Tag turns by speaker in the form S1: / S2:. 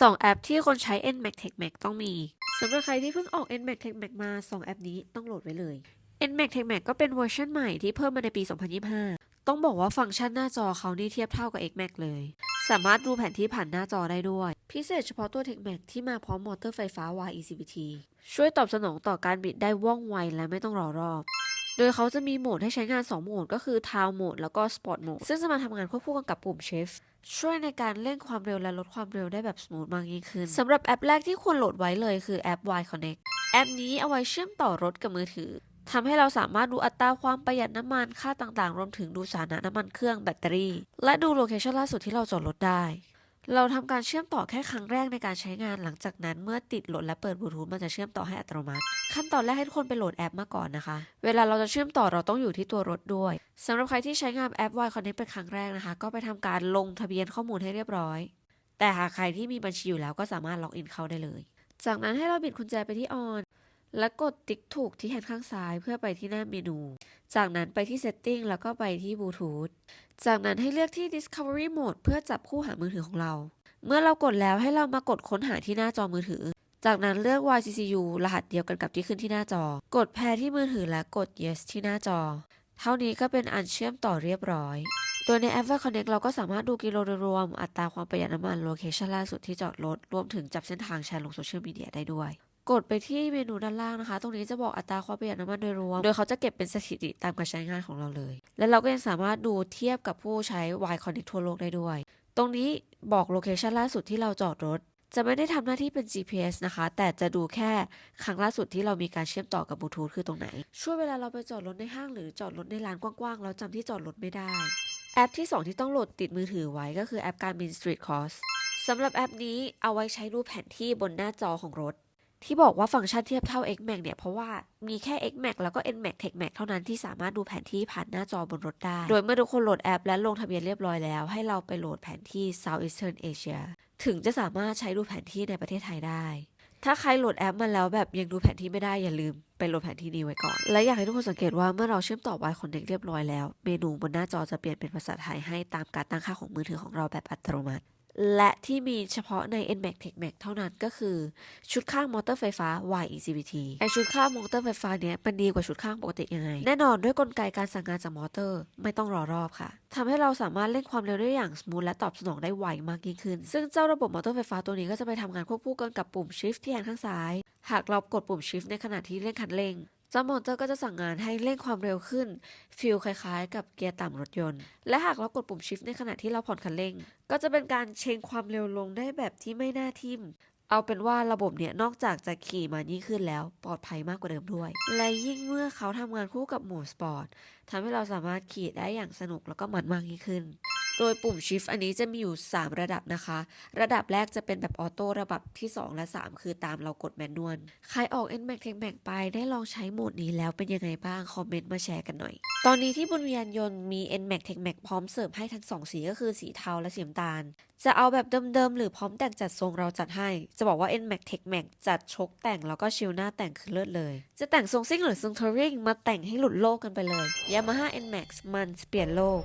S1: 2 แอปที่คนใช้ NMAX Tech Max ต้องมีสำหรับใครที่เพิ่งออก NMAX Tech Max มา 2 แอปนี้ต้องโหลดไว้เลย NMAX Tech Max ก็เป็นเวอร์ชันใหม่ที่เพิ่มมาในปี 2025 ต้องบอกว่าฟังก์ชันหน้าจอเขานี่เทียบเท่ากับ XMAX เลย สามารถดูแผนที่ผ่านหน้าจอได้ด้วย พิเศษเฉพาะตัว Tech Max ที่มาพร้อมมอเตอร์ไฟฟ้า YECVT ช่วยตอบสนองต่อการบิดได้ว่องไวและไม่ต้องรอรอบ โดยเขาจะมีโหมดให้ใช้งาน 2 โหมด ก็คือ Town Mode แล้วก็ Sport Mode ซึ่งจะมาทำงานควบคู่กันกับปุ่ม Shift ช่วยในการเร่งความเร็วและลดความเร็วได้แบบสมูทมากยิ่งขึ้นสำหรับแอปแรกที่ควรโหลดไว้เลยคือแอป Y Connect แอปนี้เอาไว้เชื่อมต่อรถกับมือถือทำให้เราสามารถดูอัตราความประหยัดน้ำมันค่าต่างๆ รวมถึงดูสถานะน้ำมันเครื่องแบตเตอรี่ และดูโลเคชันล่าสุดที่เราจอดรถได้ เราทำการเชื่อมต่อแค่ครั้งแรกในการใช้งานหลังจากนั้นเมื่อติดโหลดและเปิดบลูทูธมันจะเชื่อมต่อให้อัตโนมัติ ขั้นตอนแรกให้ทุกคนไปโหลดแอปมาก่อนนะคะ เวลาเราจะเชื่อมต่อเราต้องอยู่ที่ตัวรถด้วยสำหรับใครที่ใช้งานแอป Y Connect เป็นครั้งแรกนะคะ ก็ไปทำการลงทะเบียนข้อมูลให้เรียบร้อย แต่หากใครที่มีบัญชีอยู่แล้วก็สามารถล็อกอินเข้าได้เลย จากนั้นให้เราบิดกุญแจไปที่ออน และกดติ๊กถูกที่แฮนด์ข้างซ้ายเพื่อไปที่หน้าเมนู จากนั้นไปที่ Setting แล้วก็ไปที่บลูทูธจากนั้นให้เลือกที่ Discovery Mode เพื่อจับคู่หามือถือของเรา เมื่อเรากดแล้วให้เรามากดค้นหาที่หน้าจอมือถือ จากนั้นเลือก YCCU รหัสเดียวกันกับที่ขึ้นที่หน้าจอ กดแพรที่มือถือและกด Yes ที่หน้าจอ เท่านี้ก็เป็นอันเชื่อมต่อเรียบร้อย โดยในแอป Y Connect เราก็สามารถดูกิโลโดยรวม อัตราความประหยัดน้ำมัน โลเคชันล่าสุดที่จอดรถ รวมถึงจับเส้นทางแชร์ลงโซเชียลมีเดียได้ด้วย กดไปที่เมนูด้านล่างนะคะ ตรงนี้จะบอกอัตราความประหยัดน้ำมันโดยรวม โดยเขาจะเก็บเป็นสถิติตามการใช้งานของเราเลย และเราก็ยังสามารถดูเทียบกับผู้ใช้ Y Connect ทั่วโลกได้ด้วย ตรงนี้บอกโลเคชันล่าสุดที่เราจอดรถ จะไม่ได้ทำหน้าที่เป็น GPS นะคะ แต่จะดูแค่ครั้งล่าสุดที่เรามีการเชื่อมต่อกับบลูทูธคือตรงไหน ช่วยเวลาเราไปจอดรถในห้างหรือจอดรถในลานกว้างๆแล้วจำที่จอดรถไม่ได้ แอปที่ 2 ที่ต้องโหลดติดมือถือไว้ก็คือแอปการบิน Street Course สำหรับแอปนี้เอาไว้ใช้ดูปแผนที่บนหน้าจอของรถ ที่บอกว่าฟังก์ชันเทียบเท่า XMAX เนี่ย เพราะว่ามีแค่ XMAX แล้วก็ NMAX TechMax เท่านั้นที่สามารถดูแผนที่ผ่านหน้าจอบนรถได้ โดยเมื่อทุกคนโหลดแอป และลงทะเบียนเรียบร้อยแล้ว ให้เราไปโหลดแผนที่ Southeastern Asia ถึงจะสามารถใช้ดูแผนที่ในประเทศไทยได้ ถ้าใครโหลดแอปมาแล้วแบบยังดูแผนที่ไม่ได้อย่าลืมไปโหลดแผนที่นี้ไว้ก่อน และอยากให้ทุกคนสังเกตว่าเมื่อเราเชื่อมต่อ Y Connect เรียบร้อยแล้ว เมนูบนหน้าจอจะเปลี่ยนเป็นภาษาไทยให้ตามการตั้งค่าของมือถือของเราแบบอัตโนมัติ และที่มีเฉพาะใน NMAX TechMax เท่านั้นก็คือ ชุดข้างมอเตอร์ไฟฟ้า YECVT ไอชุดข้างมอเตอร์ไฟฟ้าเนี้ยมันดีกว่าชุดข้างปกติยังไง แน่นอนด้วยกลไกการสั่งงานจากมอเตอร์ไม่ต้องรอรอบค่ะทำให้เราสามารถเล่นความเร็วได้อย่างสมูทและตอบสนองได้ไวมากยิ่งขึ้น ซึ่งเจ้าระบบมอเตอร์ไฟฟ้าตัวนี้ก็จะไปทำงานควบคู่กันกับปุ่ม Shift ที่แฮนด์ข้างซ้าย หากเรากดปุ่ม Shift ในขณะที่เร่งคันเร่ง เจ้ามอเตอร์ก็จะสั่งงานให้เร่งความเร็วขึ้นฟิลคล้ายๆ กับเกียร์ต่ำรถยนต์ และหากเรากดปุ่ม Shift ในขณะที่เราผ่อนคันเร่ง ก็จะเป็นการเชงความเร็วลงได้แบบที่ไม่น่าทิ่มเอาเป็นว่าระบบเนี่ยนอกจากจะขี่มายิ่งขึ้นแล้วปลอดภัยมากกว่าเดิมด้วย และยิ่งเมื่อเขาทำงานคู่กับโหมดสปอร์ตทำให้เราสามารถขี่ได้อย่างสนุกแล้วก็มันมากยิ่งขึ้น โดยปุ่ม Shift อันนี้จะมีอยู่ 3 ระดับนะคะ ระดับแรกจะเป็นแบบออโต้ระดับที่ 2 และ 3 คือตามเรากดแมนนวลใครออก NMAX TechMax ไปได้ลองใช้โหมดนี้แล้วเป็นยังไงบ้าง คอมเมนต์มาแชร์กันหน่อย ตอนนี้ที่บนยานยนต์มี NMAX TechMax พร้อมเสิร์ฟให้ทั้ง 2 สีก็คือสีเทาและสีน้ำตาล จะเอาแบบเดิมๆหรือพร้อมแต่งจัดทรงเราจัดให้ จะบอกว่า NMAX TechMax จัดชกแต่งแล้วก็ชิลหน้าแต่งคือเลิศเลย จะแต่งทรงซิ่งหรือทรงทัวริงมาแต่งให้หลุดโลกกันไปเลย Yamaha NMAX มันเปลี่ยนโลก